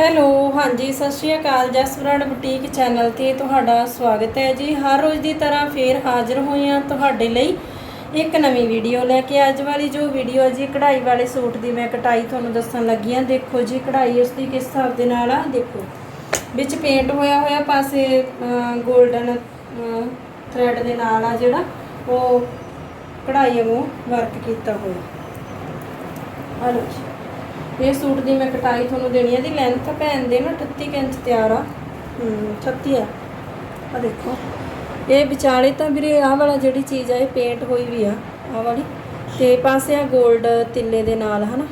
Hello, ਹਾਂਜੀ, ਸਤਿ ਸ਼੍ਰੀ ਅਕਾਲ ਜਸਵਰਡ boutique channel ਤੇ ਤੁਹਾਡਾ ਸਵਾਗਤ ਹੈ ਜੀ। ਹਰ ਰੋਜ਼ ਦੀ ਤਰ੍ਹਾਂ ਫੇਰ ਹਾਜ਼ਰ ਹੋਏ ਹਾਂ ਤੁਹਾਡੇ ਲਈ ਇੱਕ ਨਵੀਂ ਵੀਡੀਓ ਲੈ ਕੇ। ਅੱਜ ਵਾਲੀ ਜੋ ਵੀਡੀਓ ਹੈ ਜੀ, ਕਢਾਈ ਵਾਲੇ ਸੂਟ ਦੀ ਮੈਂ ਕਟਾਈ ਤੁਹਾਨੂੰ ਦੱਸਣ ਲੱਗੀ ਹਾਂ। ਦੇਖੋ ਜੀ, ਕਢਾਈ ਉਸ ਦੀ ਕਿਸ ਹਿਸਾਬ ਦੇ ਨਾਲ ਆ, ਦੇਖੋ। ਵਿੱਚ ਪੇਂਟ ਹੋਇਆ ਹੋਇਆ ਪਾਸੇ 골ਡਨ ਥ੍ਰੈਡ ਦੇ ਨਾਲ ਆ ਜਿਹੜਾ, ਉਹ ਕਢਾਈ ਵਾਂਗੂ ਵਰਕ ਕੀਤਾ ਹੋਇਆ। ਹਲੋ ਜੀ। ਇਹ ਸੂਟ ਦੀ ਮੈਂ ਕਟਾਈ ਤੁਹਾਨੂੰ ਦੇਣੀ ਹੈ ਦੀ ਲੈਂਥ ਭੈਣ ਦੇ ਨਾ 38 ਕੁ ਇੰਚ ਤਿਆਰ ਆ। ਹੂੰ 36 ਆ। ਆ ਦੇਖੋ। ਇਹ ਵਿਚਾਲੇ ਤਾਂ ਵੀਰੇ ਆਹ ਵਾਲਾ ਜਿਹੜੀ ਚੀਜ਼ ਆ, ਇਹ ਪੇਂਟ ਹੋਈ ਵੀ ਆ, ਆਹ ਵਾਲੀ। ਤੇ ਪਾਸੇ ਆ 골ਡ ਤਿੱਲੇ ਦੇ ਨਾਲ, ਹਨਾ?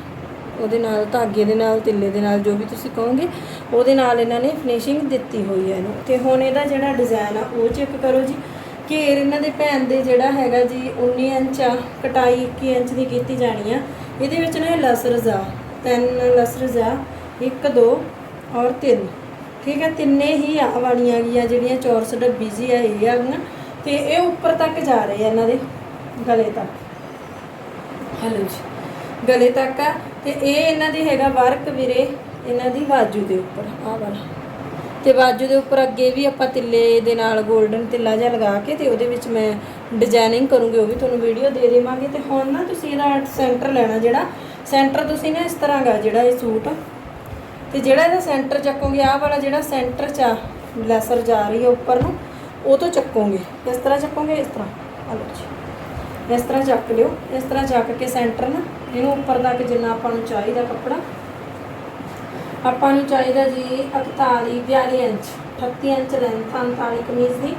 ਉਹਦੇ ਨਾਲ, ਧਾਗੇ ਦੇ ਨਾਲ, ਤਿੱਲੇ ਦੇ ਨਾਲ, ਜੋ ਵੀ ਤੁਸੀਂ ਕਹੋਗੇ, ਉਹਦੇ ਨਾਲ ਇਹਨਾਂ ਨੇ ਫਿਨਿਸ਼ਿੰਗ ਦਿੱਤੀ ਹੋਈ ਹੈ ਇਹਨੂੰ। ਤੇ ਹੁਣ ਇਹਦਾ ਜਿਹੜਾ ਡਿਜ਼ਾਈਨ ਆ, ਉਹ ਚੈੱਕ ਕਰੋ ਜੀ। ਘੇਰ ਇਹਨਾਂ ਦੇ ਭੈਣ ਦੇ ਜਿਹੜਾ ਹੈਗਾ ਜੀ 19 ਇੰਚ ਆ, ਕਟਾਈ 21 ਇੰਚ ਦੀ ਕੀਤੀ ਜਾਣੀ ਆ। ਇਹਦੇ ਵਿੱਚ ਨਾ ਲਸਰਜ਼ ਆ। ਤਿੰਨ ਲਸਰਜ਼ ਆ 1 2 ਔਰ 3 ਠੀਕ ਹੈ, ਤਿੰਨੇ ਹੀ ਆ ਵਾਲੀਆਂ ਗਈਆਂ ਜਿਹੜੀਆਂ ਚੌਰਸ ਡੱਬੀ ਜੀ ਆ ਇਹ ਆ ਗਈਆਂ। ਤੇ ਇਹ ਉੱਪਰ ਤੱਕ ਜਾ ਰਹੇ ਆ ਇਹਨਾਂ ਦੇ ਗਲੇ ਤੱਕ। ਹਲੋ ਜੀ। ਗਲੇ ਤੱਕ ਆ ਤੇ ਇਹ ਇਹਨਾਂ ਦੀ ਹੈਗਾ ਵਰਕ ਵੀਰੇ, ਇਹਨਾਂ ਦੀ ਬਾਜੂ ਦੇ ਉੱਪਰ ਆ ਵਾਲਾ। ਤੇ ਬਾਜੂ ਦੇ ਉੱਪਰ ਅੱਗੇ ਵੀ ਆਪਾਂ ਤਿੱਲੇ ਦੇ ਨਾਲ 골ਡਨ ਤਿੱਲਾ ਜਿਹਾ ਲਗਾ ਕੇ ਤੇ ਉਹਦੇ ਵਿੱਚ ਮੈਂ ਡਿਜ਼ਾਈਨਿੰਗ ਕਰੂੰਗੀ, ਉਹ ਵੀ ਤੁਹਾਨੂੰ ਵੀਡੀਓ ਦੇ ਦੇਵਾਂਗੇ। ਤੇ ਹੁਣ ਨਾ ਤੁਸੀਂ ਇਹਦਾ ਸੈਂਟਰ ਲੈਣਾ ਜਿਹੜਾ ਸੈਂਟਰ ਤੁਸੀਂ ਨਾ ਇਸ ਤਰ੍ਹਾਂ ਗਾ, ਜਿਹੜਾ ਇਹ ਸੂਟ, ਤੇ ਜਿਹੜਾ ਇਹਦਾ ਸੈਂਟਰ ਚੱਕੋਗੇ, ਆਹ ਵਾਲਾ ਜਿਹੜਾ ਸੈਂਟਰ 'ਚ ਆ, ਲੈਸਰ ਜਾ ਰਹੀ ਹੈ ਉੱਪਰ ਨੂੰ, ਉਹ ਤੋਂ ਚੱਕੋਗੇ। ਇਸ ਤਰ੍ਹਾਂ ਚੱਕੋਗੇ, ਇਸ ਤਰ੍ਹਾਂ। ਆ ਜੀ। ਇਸ ਤਰ੍ਹਾਂ ਚੱਕ ਲਿਓ। ਇਸ ਤਰ੍ਹਾਂ ਚੱਕ ਕੇ ਸੈਂਟਰ ਨਾ, ਇਹਨੂੰ ਉੱਪਰ ਤੱਕ ਜਿੰਨਾ ਆਪਾਂ ਨੂੰ ਚਾਹੀਦਾ ਕੱਪੜਾ, ਆਪਾਂ ਨੂੰ ਚਾਹੀਦਾ ਜੀ 41 42 ਇੰਚ 38 ਇੰਚ ਲੈਂਥ 39 ਕਮੀਜ਼ ਦੀ।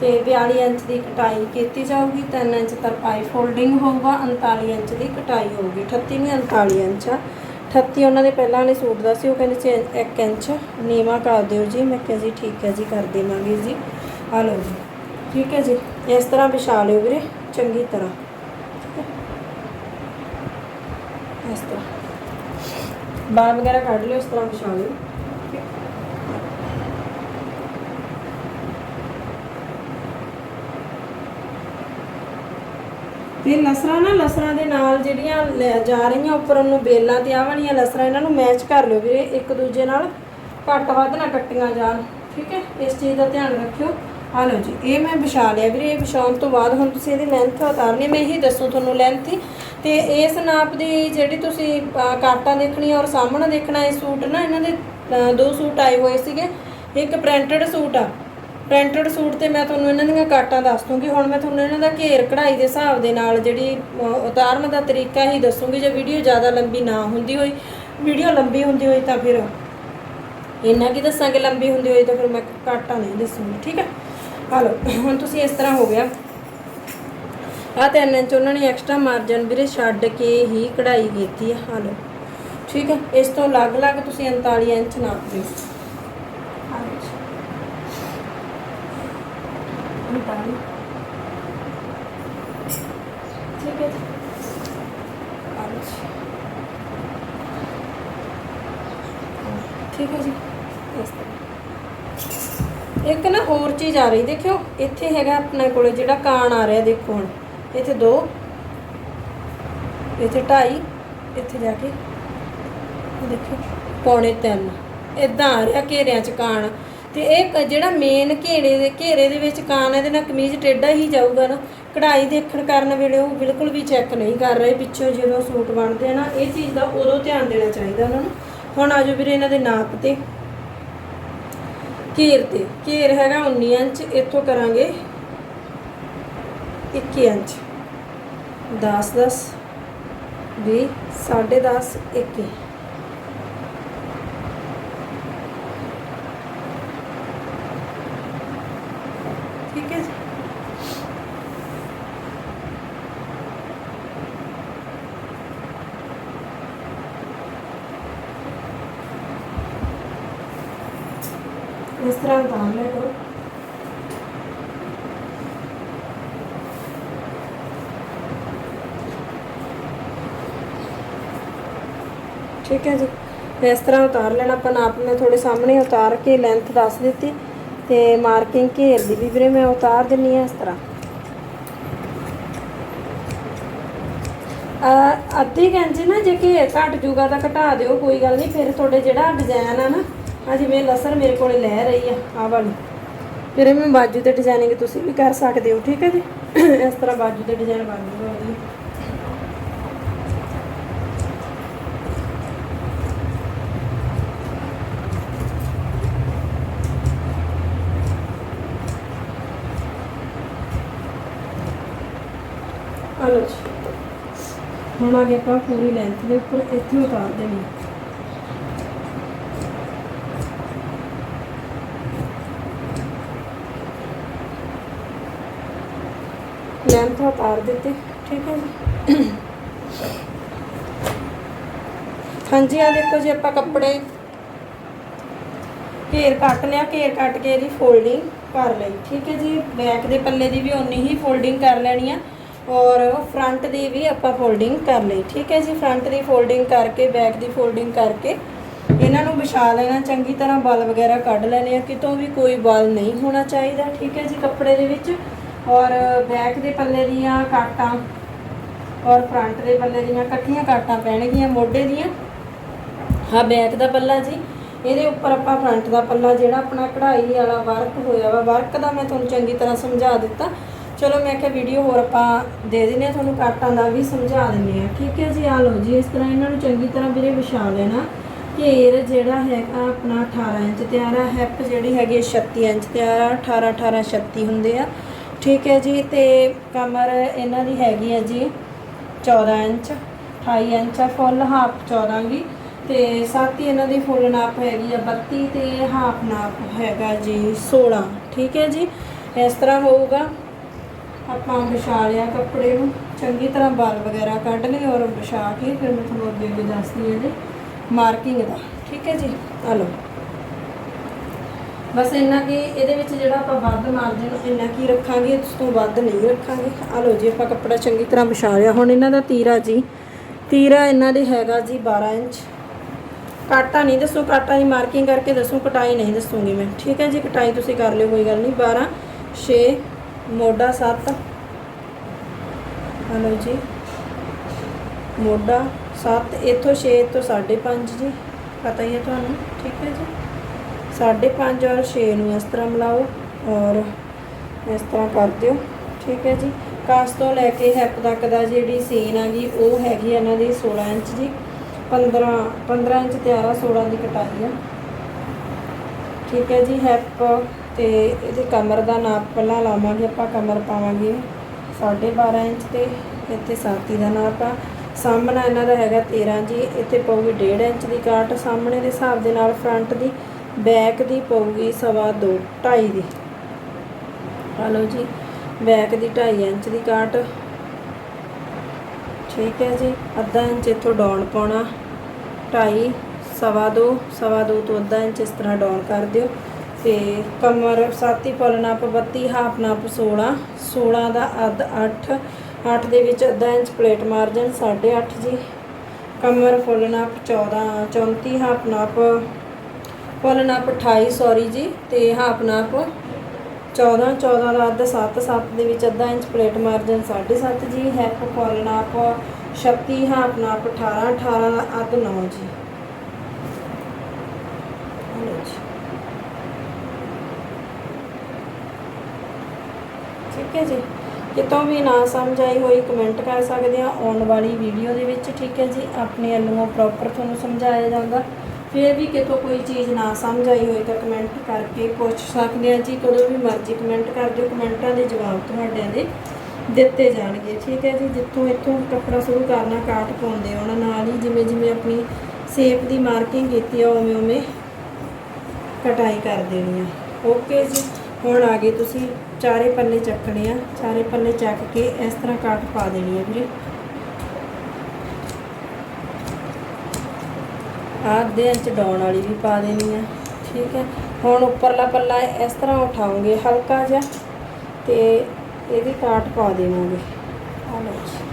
ਤੇ 42 ਇੰਚ ਦੀ ਕਟਾਈ ਕੀਤੀ ਜਾਊਗੀ 3 ਇੰਚ ਤਰਪਾਈ ਫੋਲਡਿੰਗ ਹੋਊਗਾ 39 ਇੰਚ ਦੀ ਕਟਾਈ ਹੋਊਗੀ। 38 ਨਹੀਂ 39 ਇੰਚ ਆ। 38 ਉਹਨਾਂ ਦੇ ਪਹਿਲਾਂ ਵਾਲੇ ਸੂਟ ਦਾ ਸੀ, ਉਹ ਕਹਿੰਦੇ ਸੀ 1 ਇੰਚ। ਨੀਵਾ ਕਰ ਦਿਓ ਜੀ, ਮੈਂ ਕਿਹਾ ਜੀ ਠੀਕ ਹੈ ਜੀ, ਕਰ ਦੇਵਾਂਗੇ ਜੀ। ਆ ਲਓ ਜੀ। ਠੀਕ ਹੈ ਜੀ। ਇਸ ਤਰ੍ਹਾਂ ਵਿਛਾ ਲਿਓ ਵੀਰੇ, ਚੰਗੀ ਤਰ੍ਹਾਂ। ਠੀਕ ਹੈ। ਇਸ ਤਰ੍ਹਾਂ। ਬਾਲ ਵਗੈਰਾ ਕੱਢ ਲਿਓ, ਇਸ ਤਰ੍ਹਾਂ ਵਿਛਾ ਲਿਓ। ਤੇ ਲਸਰਾਂ ਨਾ ਲਸਰਾਂ ਦੇ ਨਾਲ ਜਿਹੜੀਆਂ ਲੈ ਜਾ ਰਹੀਆਂ ਉੱਪਰ ਨੂੰ ਬੇਲਾਂ ਤੇ ਆਹ ਵਾਲੀਆਂ ਲਸਰਾਂ ਇਹਨਾਂ ਨੂੰ ਮੈਚ ਕਰ ਲਿਓ ਵੀਰੇ ਇੱਕ ਦੂਜੇ ਨਾਲ ਘੱਟ ਵੱਧ ਨਾ ਕੱਟੀਆਂ ਜਾਣ ਠੀਕ ਹੈ? ਇਸ ਚੀਜ਼ ਦਾ ਧਿਆਨ ਰੱਖਿਓ। ਆ ਲਓ ਜੀ ਇਹ ਮੈਂ ਵਿਛਾ ਲਿਆ ਵੀਰੇ ਇਹ ਵਿਛਾਉਣ ਤੋਂ ਬਾਅਦ ਹੁਣ ਤੁਸੀਂ ਇਹਦੀ ਲੈਂਥ ਉਤਾਰਨੀ ਮੈਂ ਇਹੀ ਦੱਸੂ ਤੁਹਾਨੂੰ ਲੈਂਥ ਹੀ। ਤੇ ਇਸ ਨਾਪ ਦੀ ਜਿਹੜੀ ਤੁਸੀਂ ਅਹ, ਕਾਟਾਂ ਦੇਖਣੀ ਔਰ ਸਾਹਮਣਾ ਦੇਖਣਾ ਇਹ ਸੂਟ ਨਾ ਇਹਨਾਂ ਦੇ ਦੋ ਸੂਟ ਆਏ ਹੋਏ ਸੀਗੇ। ਇੱਕ ਪ੍ਰਿੰਟਡ ਸੂਟ ਆ ਪ੍ਰਿੰਟਡ ਸੂਟ ਤੇ ਮੈਂ ਤੁਹਾਨੂੰ ਇਹਨਾਂ ਦੀਆਂ ਕਾਟਾਂ ਦੱਸ ਦੂੰਗੀ। ਹੁਣ ਮੈਂ ਤੁਹਾਨੂੰ ਇਹਨਾਂ ਦਾ ਘੇਰ ਕਢਾਈ ਦੇ ਹਿਸਾਬ ਦੇ ਨਾਲ ਜਿਹੜੀ ਅਹ, ਉਤਾਰਨ ਦਾ ਤਰੀਕਾ ਹੀ ਦੱਸੂੰਗੀ। ਜੇ ਵੀਡੀਓ ਜ਼ਿਆਦਾ ਲੰਬੀ ਨਾ ਹੁੰਦੀ ਹੋਈ ਵੀਡੀਓ ਲੰਬੀ ਹੁੰਦੀ ਹੋਈ ਤਾਂ ਫਿਰ ਇੰਨਾ ਕੀ ਦੱਸਾਂਗੇ? ਲੰਬੀ ਹੁੰਦੀ ਹੋਈ ਤਾਂ ਫਿਰ ਮੈਂ ਕਾਟਾਂ ਨਹੀਂ ਦੱਸੂੰਗੀ ਠੀਕ ਹੈ? ਹਲੋ ਹੁਣ ਤੁਸੀਂ ਇਸ ਤਰ੍ਹਾਂ ਹੋ ਗਿਆ। ਆ ਤਿੰਨ ਇੰਚ ਉਹਨਾਂ ਨੇ ਐਕਸਟਰਾ ਮਾਰਜਨ ਵੀਰੇ ਛੱਡ ਕੇ ਹੀ ਕਢਾਈ ਕੀਤੀ ਆ। ਆ ਠੀਕ ਹੈ? ਇਸ ਤੋਂ ਅਲੱਗ-ਅਲੱਗ ਤੁਸੀਂ 39 ਇੰਚ ਨਾਪ ਦਿਓ। ਆ ਲਓ ਜੀ। ਉਨਤਾਲੀ। ਠੀਕ ਹੈ ਜੀ। ਇਸ ਤਰ੍ਹਾਂ। ਇੱਕ ਨਾ ਹੋਰ ਚੀਜ਼ ਆ ਰਹੀ, ਦੇਖਿਓ। ਇੱਥੇ ਹੈਗਾ ਆਪਣੇ ਕੋਲੇ ਜਿਹੜਾ ਕਾਣ ਆ ਰਿਹਾ, ਦੇਖੋ ਹੁਣ। ਇੱਥੇ ਦੋ। ਇੱਥੇ ਢਾਈ। ਇੱਥੇ ਜਾ ਕੇ। ਇਹ ਦੇਖਿਓ। ਪੌਣੇ ਤਿੰਨ। ਇਦਾਂ ਆ ਰਿਹਾ ਘੇਰਿਆਂ ਚ ਕਾਣ। ਤੇ ਇਹ ਕ- ਜਿਹੜਾ ਮੇਨ ਘੇਰੇ ਦੇ ਘੇਰੇ ਦੇ ਵਿੱਚ ਕਾਣ ਇਹਦੇ ਨਾਲ ਕਮੀਜ਼ ਟੇਢਾ ਹੀ ਜਾਊਗਾ ਨਾ। ਕਢਾਈ ਦੇਖਣ ਕਾਰਨ ਵੇਲੇ ਉਹ ਬਿਲਕੁਲ ਵੀ ਚੈੱਕ ਨਹੀਂ ਕਰ ਰਹੇ, ਪਿੱਛੋਂ ਜਦੋਂ ਸੂਟ ਬਣਦੇ ਆ ਨਾ, ਇਹ ਚੀਜ਼ ਦਾ ਉਦੋਂ ਧਿਆਨ ਦੇਣਾ ਚਾਹੀਦਾ ਉਹਨਾਂ ਨੂੰ। ਹੁਣ ਆਜੋ ਵੀਰੇ ਇਹਨਾਂ ਦੇ ਨਾਪ ਤੇ। ਘੇਰ ਤੇ। ਘੇਰ ਹੈਗਾ 19 ਇੰਚ, ਇੱਥੋਂ ਕਰਾਂਗੇ 21 ਇੰਚ। 10 10 20 10.5 21 ਠੀਕ ਹੈ ਜੀ ਇਸ ਤਰ੍ਹਾਂ ਉਤਾਰ ਲਿਆ ਕਰੋ। ਠੀਕ ਹੈ ਜੀ। ਇਸ ਤਰ੍ਹਾਂ ਉਤਾਰ ਲੈਣਾ ਆਪਾਂ ਨਾਪ ਮੈਂ ਤੁਹਾਡੇ ਸਾਹਮਣੇ ਉਤਾਰ ਕੇ ਲੈਂਥ ਦੱਸ ਦਿੱਤੀ ਤੇ ਮਾਰਕਿੰਗ ਘੇਰ ਦੀ ਵੀ ਵੀਰੇ, ਮੈਂ ਉਤਾਰ ਦਿੰਨੀ ਆ ਇਸ ਤਰ੍ਹਾਂ। ਅੱਧੀ ਕੁ ਇੰਚ ਨਾ ਜੇ ਘੇਰ ਘਟ ਜੂਗਾ ਤਾਂ ਘਟਾ ਦਿਓ, ਕੋਈ ਗੱਲ ਨਹੀਂ, ਫਿਰ ਤੁਹਾਡੇ ਜਿਹੜਾ ਡਿਜ਼ਾਈਨ ਆ ਨਾ ਆ ਜਿਵੇਂ ਲਸਰ ਮੇਰੇ ਕੋਲੇ ਲੈ ਰਹੀ ਆ, ਆਹ ਵਾਲੀ। ਫਿਰ ਇਹ ਮੈਂ ਬਾਜੂ ਤੇ ਡਿਜ਼ਾਈਨਿੰਗ ਤੁਸੀਂ ਵੀ ਕਰ ਸਕਦੇ ਹੋ, ਠੀਕ ਹੈ ਜੀ? ਇਸ ਤਰ੍ਹਾਂ ਬਾਜੂ ਤੇ ਡਿਜ਼ਾਈਨ ਬਣ ਜੂਗਾ ਉਹਦੀ ਹਲੋ ਜੀ। ਹੁਣ ਆ ਗਿਆ ਪੂਰੀ ਲੈਂਥ ਦੇ ਉੱਪਰ, ਇੱਥੇ ਉਤਾਰ ਦੇਣੀ ਲੈਂਥ ਉਤਾਰ ਦਿੱਤੇ, ਠੀਕ ਹੈ ਜੀ। ਹਾਂਜੀ ਆ ਦੇਖੋ ਜੀ, ਆਪਾਂ ਕੱਪੜੇ ਘੇਰ ਕੱਟ ਲਿਆ ਘੇਰ ਕੱਟ ਕੇ ਇਹਦੀ ਫੋਲਡਿੰਗ ਕਰ ਲਈ, ਠੀਕ ਹੈ ਜੀ। ਬੈਕ ਦੇ ਪੱਲੇ ਦੀ ਵੀ ਉਨੀ ਹੀ ਫੋਲਡਿੰਗ ਕਰ ਲੈਣੀ ਆ, ਔਰ ਫਰੰਟ ਦੀ ਵੀ ਆਪਾਂ ਫੋਲਡਿੰਗ ਕਰ ਲਈ, ਠੀਕ ਹੈ ਜੀ। ਫਰੰਟ ਦੀ ਫੋਲਡਿੰਗ ਕਰਕੇ ਬੈਕ ਦੀ ਫੋਲਡਿੰਗ ਕਰਕੇ ਇਹਨਾਂ ਨੂੰ ਵਿਛਾ ਲੈਣਾ, ਚੰਗੀ ਤਰ੍ਹਾਂ ਬਲ ਵਗੈਰਾ ਕੱਢ ਲੈਣੇ ਆ, ਕਿਤੋਂ ਵੀ ਕੋਈ ਬਲ ਨਹੀਂ ਹੋਣਾ ਚਾਹੀਦਾ, ਠੀਕ ਹੈ ਜੀ, ਕੱਪੜੇ ਦੇ ਵਿੱਚ। ਔਰ ਬੈਕ ਦੇ ਪੱਲੇ ਦੀਆਂ ਕਾਟਾਂ ਔਰ ਫਰੰਟ ਦੇ ਪੱਲੇ ਦੀਆਂ ਇਕੱਠੀਆਂ ਕਾਟਾਂ ਪੈਣਗੀਆਂ, ਮੋਢੇ ਦੀਆਂ। ਹਾਂ ਬੈਕ ਦਾ ਪੱਲਾ ਜੀ। ਇਹਦੇ ਉੱਪਰ ਆਪਾਂ ਫਰੰਟ ਦਾ ਪੱਲਾ ਜਿਹੜਾ ਆਪਣਾ ਕਢਾਈ ਵਾਲਾ ਵਰਕ ਹੋਇਆ ਵਾ, ਵਰਕ ਦਾ ਮੈਂ ਤੁਹਾਨੂੰ ਚੰਗੀ ਤਰ੍ਹਾਂ ਸਮਝਾ ਦਿੱਤਾ। ਚਲੋ ਮੈਂ ਕਿਹਾ ਵੀਡੀਓ ਹੋਰ ਆਪਾਂ ਦੇ ਦਿੰਨੇ ਆ ਤੁਹਾਨੂੰ ਕਾਟਾਂ ਦਾ ਵੀ ਸਮਝਾ ਦਿੰਨੇ ਆ ਠੀਕ ਹੈ ਜੀ ਆ ਲਓ ਜੀ, ਇਸ ਤਰ੍ਹਾਂ ਇਹਨਾਂ ਨੂੰ ਚੰਗੀ ਤਰ੍ਹਾਂ ਵੀਰੇ ਵਿਛਾ ਲੈਣਾ। ਘੇਰ ਜਿਹੜਾ ਹੈਗਾ ਆਪਣਾ 18 ਇੰਚ ਤਿਆਰ ਹੈਪ ਜਿਹੜੀ ਹੈਗੀ ਹੈ 36 ਇੰਚ ਤਿਆਰ ਆ 18 18 36 ਹੁੰਦੇ ਆ। ਠੀਕ ਹੈ ਜੀ, ਤੇ ਕਮਰ ਇਹਨਾਂ ਦੀ ਹੈਗੀ ਹੈ ਜੀ 14 ਇੰਚ 28 ਇੰਚ ਆ ਫੁੱਲ ਹਾਫ 14 ਵੀ ਤੇ ਸਾਥ ਹੀ ਇਹਨਾਂ ਦੀ ਫੁੱਲ ਨਾਪ ਹੈਗੀ ਆ 32 ਤੇ ਹਾਫ ਨਾਪ ਹੈਗਾ ਜੀ 16 ਠੀਕ ਹੈ ਜੀ। ਇਸ ਤਰ੍ਹਾਂ ਹੋਊਗਾ, ਆਪਾਂ ਵਿਛਾ ਲਿਆ ਕੱਪੜੇ ਨੂੰ, ਚੰਗੀ ਤਰ੍ਹਾਂ ਬਾਲ ਵਗੈਰਾ ਕੱਢ ਲਏ ਔਰ ਵਿਛਾ ਕੇ ਫਿਰ ਮੈਂ ਤੁਹਾਨੂੰ ਅੱਗੇ ਅੱਗੇ ਦੱਸਦੀ ਹਾਂ ਜੀ ਮਾਰਕਿੰਗ ਦਾ, ਠੀਕ ਹੈ ਜੀ। ਆ ਲਓ। ਬਸ ਇੰਨਾ ਕਿ ਇਹਦੇ ਵਿੱਚ ਜਿਹੜਾ ਆਪਾਂ ਵੱਧ ਮਾਰਜਨ ਇੰਨਾ ਕੀ ਰੱਖਾਂਗੇ, ਇਸ ਤੋਂ ਵੱਧ ਨਹੀਂ ਰੱਖਾਂਗੇ। ਆ ਲਓ ਜੀ, ਆਪਾਂ ਕੱਪੜਾ ਚੰਗੀ ਤਰ੍ਹਾਂ ਵਿਛਾ ਲਿਆ। ਹੁਣ ਇਹਨਾਂ ਦਾ ਤੀਰਾ ਜੀ। ਤੀਰਾ ਇਹਨਾਂ ਦੇ ਹੈਗਾ ਜੀ 12 ਇੰਚ। ਕਾਟਾ ਨਹੀਂ ਦੱਸੋ, ਕਾਟਾ ਦੀ ਮਾਰਕਿੰਗ ਕਰਕੇ ਦੱਸੋ, ਕਟਾਈ ਨਹੀਂ ਦੱਸੂਗੀ ਮੈਂ। ਠੀਕ ਹੈ ਜੀ, ਕਟਾਈ ਤੁਸੀਂ ਕਰ ਲਿਓ, ਕੋਈ ਗੱਲ ਨਹੀਂ। 12 6 ਮੋਢਾ 7 ਹਲੋ ਜੀ। ਮੋਢਾ 7 ਇੱਥੋਂ 6 ਤੋਂ 5.5 ਜੀ। ਪਤਾ ਹੀ ਹੈ ਤੁਹਾਨੂੰ। ਠੀਕ ਹੈ ਜੀ। 5.5 ਔਰ 6 ਨੂੰ ਇਸ ਤਰ੍ਹਾਂ ਮਿਲਾਓ ਔਰ ਇਸ ਤਰ੍ਹਾਂ ਕਰ ਦਿਓ। ਠੀਕ ਹੈ ਜੀ। ਕਾਸ ਤੋਂ ਲੈ ਕੇ ਹੈਪ ਤੱਕ ਦਾ ਜਿਹੜੀ ਸੀਨ ਆ ਗਈ ਉਹ ਹੈਗੀ ਇਹਨਾਂ ਦੀ 16 ਇੰਚ ਜੀ। 15 15 ਇੰਚ ਤਿਆਰ ਆ 16 ਦੀ ਕਟਾਈ ਆ। ਠੀਕ ਹੈ ਜੀ, ਹੈਪ ਤੇ ਇਹਦੀ ਕਮਰ ਦਾ ਨਾਪ ਪਹਿਲਾਂ ਲਾਵਾਂਗੇ, ਆਪਾਂ ਕਮਰ ਪਾਵਾਂਗੇ। 12.5 ਇੰਚ ਤੇ ਇੱਥੇ ਸਾਥੀ ਦਾ ਨਾਪ ਆ। ਸਾਹਮਣਾ ਇਹਨਾਂ ਦਾ ਹੈਗਾ 13 ਜੀ। ਇੱਥੇ ਪਊਗੀ 1.5 ਇੰਚ ਦੀ ਕਾਟ ਸਾਹਮਣੇ ਦੇ ਹਿਸਾਬ ਦੇ ਨਾਲ ਫਰੰਟ ਦੀ। ਬੈਕ ਦੀ ਪਊਗੀ ਸਵਾ ਦੋ 2.5 ਦੀ। ਹਲੋ ਜੀ, ਬੈਕ ਦੀ 2.5 ਇੰਚ ਦੀ ਕਾਟ ਠੀਕ ਹੈ ਜੀ, ਅੱਧਾ ਇੰਚ ਇੱਥੋਂ ਡਾਊਨ ਪਾਉਣਾ। 2.5 ਸਵਾ ਦੋ ਸਵਾ ਦੋ ਤੋਂ ਅੱਧਾ ਇੰਚ ਇਸ ਤਰ੍ਹਾਂ ਡਾਊਨ ਕਰ ਦਿਓ। ਤੇ ਕਮਰ ਸਾਤੀ ਫੁੱਲ ਨਾਪ 32 ਹਾਫ ਨਾਪ 16 16 ਦਾ ਅੱਧ 8 8 ਦੇ ਵਿੱਚ ਅੱਧਾ ਇੰਚ ਪਲੇਟ ਮਾਰਜਨ 8.5 ਜੀ। ਕਮਰ ਫੁੱਲ ਨਾਪ 14 34 ਹਾਫ ਨਾਪ। ਫੁੱਲ ਨਾਪ 28 ਸੌਰੀ ਜੀ, ਤੇ ਹਾਫ ਨਾਪ 14 14 ਦਾ ਅੱਧ 7 7 ਦੇ ਵਿੱਚ ਅੱਧਾ ਇੰਚ ਪਲੇਟ ਮਾਰਜਨ 7.5 ਜੀ, ਹੈਪ ਫੁੱਲ ਨਾਪ 36 ਹਾਫ ਨਾਪ 18 18 ਦਾ ਅੱਧ 9 ਜੀ। ਠੀਕ ਹੈ ਜੀ। ਕਿਤੋਂ ਵੀ ਨਾ ਸਮਝ ਆਈ ਹੋਈ ਕਮੈਂਟ ਕਰ ਸਕਦੇ ਆ ਆਉਣ ਵਾਲੀ ਵੀਡੀਓ ਦੇ ਵਿੱਚ, ਠੀਕ ਹੈ ਜੀ। ਆਪਣੇ ਵੱਲੋਂ ਪ੍ਰੋਪਰ ਤੁਹਾਨੂੰ ਸਮਝਾਇਆ ਜਾਂਦਾ ਫਿਰ ਵੀ ਕਿਤੋਂ ਕੋਈ ਚੀਜ਼ ਨਾ ਸਮਝ ਆਈ ਹੋਈ ਤਾਂ ਕਮੈਂਟ ਕਰਕੇ ਪੁੱਛ ਸਕਦੇ ਆ ਜੀ, ਕਦੋਂ ਵੀ ਮਰਜ਼ੀ ਕਮੈਂਟ ਕਰ ਦਿਓ, ਕਮੈਂਟਾਂ ਦੇ ਜਵਾਬ ਤੁਹਾਡਿਆਂ ਦੇ ਦਿੱਤੇ ਜਾਣਗੇ, ਠੀਕ ਹੈ ਜੀ? ਜਿੱਥੋਂ ਇੱਥੋਂ ਕੱਪੜਾ ਸ਼ੁਰੂ ਕਰਨਾ, ਕਾਟ ਪਾਉਂਦੇ ਆਉਣਾ ਨਾਲ ਹੀ, ਜਿਵੇਂ ਜਿਵੇਂ ਆਪਣੀ ਸੇਪ ਦੀ ਮਾਰਕਿੰਗ ਕੀਤੀ ਆ, ਉਵੇਂ ਉਵੇਂ ਕਟਾਈ ਕਰ ਦੇਣੀ ਆ। ਓਕੇ ਜੀ? ਹੁਣ ਆ ਗਏ ਤੁਸੀਂ ਚਾਰੇ ਪੱਲੇ ਚੱਕਣੇ ਆ, ਚਾਰੇ ਪੱਲੇ ਚੱਕ ਕੇ ਇਸ ਤਰ੍ਹਾਂ ਕਾਟ ਪਾ ਦੇਣੀ ਆ ਵੀਰੇ। ਆਹ ਅੱਧੇ ਇੰਚ ਡਾਉਣ ਵਾਲੀ ਵੀ ਪਾ ਦੇਣੀ ਆ, ਠੀਕ ਹੈ ਹੁਣ ਉੱਪਰਲਾ ਪੱਲਾ ਇਸ ਤਰ੍ਹਾਂ ਉਠਾਉਂਗੇ ਹਲਕਾ ਜਿਹਾ, ਤੇ ਇਹਦੀ ਕਾਟ ਪਾ ਦੇਵਾਂਗੇ। ਆ ਲਓ ਜੀ।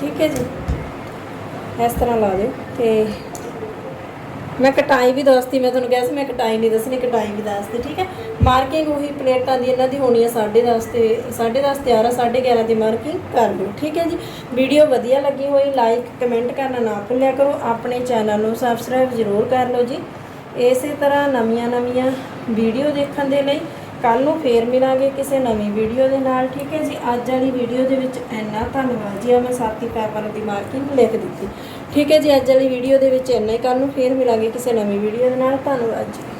ਠੀਕ ਹੈ ਜੀ। ਇਸ ਤਰ੍ਹਾਂ ਲਾ ਦਿਓ ਤੇ ਮੈਂ ਕਟਾਈ ਵੀ ਦੱਸਤੀ, ਮੈਂ ਤੁਹਾਨੂੰ ਕਿਹਾ ਸੀ ਮੈਂ ਕਟਾਈ ਨਹੀਂ ਦੱਸਣੀ, ਕਟਾਈ ਵੀ ਦੱਸਤੀ, ਠੀਕ ਹੈ? ਮਾਰਕਿੰਗ ਉਹੀ ਪਲੇਟਾਂ ਦੀ ਇਹਨਾਂ ਦੀ ਹੋਣੀ ਹੈ 10.5 ਤੇ 10.5 ਤਿਆਰ ਆ 11.5 ਦੀ ਮਾਰਕਿੰਗ ਕਰ ਲਓ ਠੀਕ ਹੈ ਜੀ? ਵੀਡੀਓ ਵਧੀਆ ਲੱਗੀ ਹੋਈ ਲਾਈਕ ਕਮੈਂਟ ਕਰਨਾ ਨਾ ਭੁੱਲਿਆ ਕਰੋ, ਆਪਣੇ ਚੈਨਲ ਨੂੰ ਸਬਸਕ੍ਰਾਈਬ ਜ਼ਰੂਰ ਕਰ ਲਓ ਜੀ। ਇਸੇ ਤਰ੍ਹਾਂ ਨਵੀਆਂ ਨਵੀਆਂ ਵੀਡੀਓ ਦੇਖਣ ਦੇ ਲਈ ਕੱਲ ਨੂੰ ਫੇਰ ਮਿਲਾਂਗੇ ਕਿਸੇ ਨਵੀਂ ਵੀਡੀਓ ਦੇ ਨਾਲ, ਠੀਕ ਹੈ ਜੀ? ਅੱਜ ਵਾਲੀ ਵੀਡੀਓ ਦੇ ਵਿੱਚ ਇੰਨਾ ਧੰਨਵਾਦ ਜੀ ਆ ਮੈਂ ਸਾਥੀ ਪੈਪਰ ਦੀ ਮਾਰਕਿੰਗ ਲਿਖ ਦਿੱਤੀ। ਠੀਕ ਹੈ ਜੀ, ਅੱਜ ਵਾਲੀ ਵੀਡੀਓ ਦੇ ਵਿੱਚ ਇੰਨਾ ਹੀ। ਕੱਲ ਨੂੰ ਫੇਰ ਮਿਲਾਂਗੇ ਕਿਸੇ ਨਵੀਂ ਵੀਡੀਓ ਦੇ ਨਾਲ। ਧੰਨਵਾਦ ਜੀ।